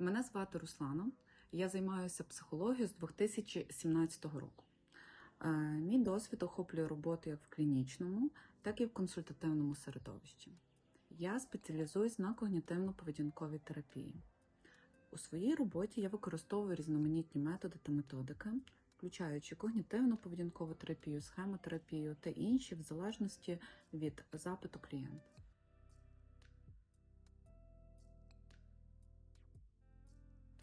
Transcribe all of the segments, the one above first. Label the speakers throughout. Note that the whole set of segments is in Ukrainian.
Speaker 1: Мене звати Руслана. Я займаюся психологією з 2017 року. Е, Мій досвід охоплює роботу як в клінічному, так і в консультативному середовищі. Я спеціалізуюсь на когнітивно-поведінковій терапії. У своїй роботі я використовую різноманітні методи та методики, включаючи когнітивно-поведінкову терапію, схемотерапію та інші в залежності від запиту клієнта.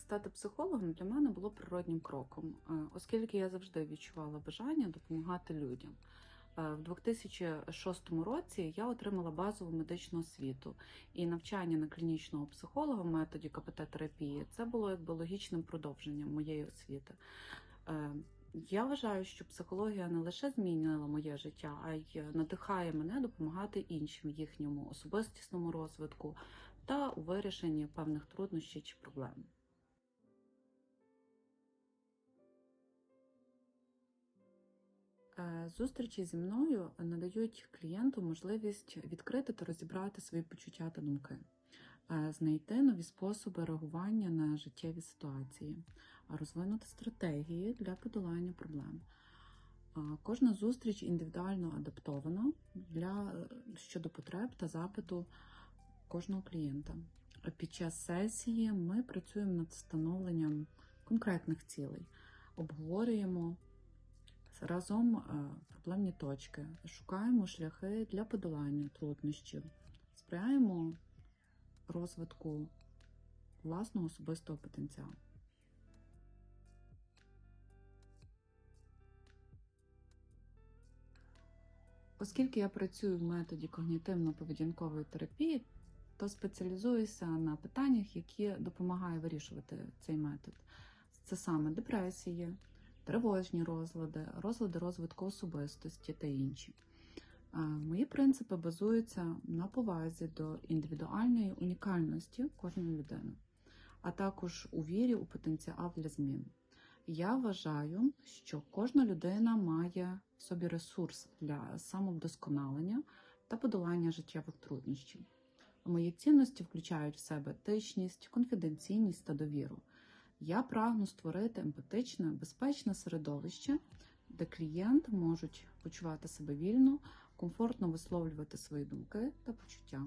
Speaker 1: Стати психологом для мене було природнім кроком, е, оскільки я завжди відчувала бажання допомагати людям. Е, В 2006 році я отримала базову медичну освіту і навчання на клінічного психолога в методі КПТ-терапії це було якби логічним продовженням моєї освіти. Е, Я вважаю, що психологія не лише змінила моє життя, а й надихає мене допомагати іншим їхньому особистісному розвитку та у вирішенні певних труднощів чи проблем. Зустрічі зі мною надають клієнту можливість відкрити та розібрати свої почуття та думки, е, знайти нові способи реагування на життєві ситуації, розвинути стратегії для подолання проблем. Е, Кожна зустріч індивідуально адаптована для щодо потреб та запиту кожного клієнта. Під час сесії ми працюємо над встановленням конкретних цілей, обговорюємо разом е, проблемні точки, шукаємо шляхи для подолання труднощів, сприяємо розвитку власного особистого потенціалу. Оскільки я працюю в методі когнітивно-поведінкової терапії, то спеціалізуюся на питаннях, які допомагають вирішувати цей метод. Це саме депресії, тривожні розлади, розлади розвитку особистості та інші. Мої принципи базуються на повазі до індивідуальної унікальності кожної людини, а також у вірі у потенціал для змін. Я вважаю, що кожна людина має в собі ресурс для самовдосконалення та подолання життєвих труднощів. Мої цінності включають в себе етичність, конфіденційність та довіру. Я прагну створити емпатичне, безпечне середовище, де клієнти можуть почувати себе вільно, комфортно висловлювати свої думки та почуття.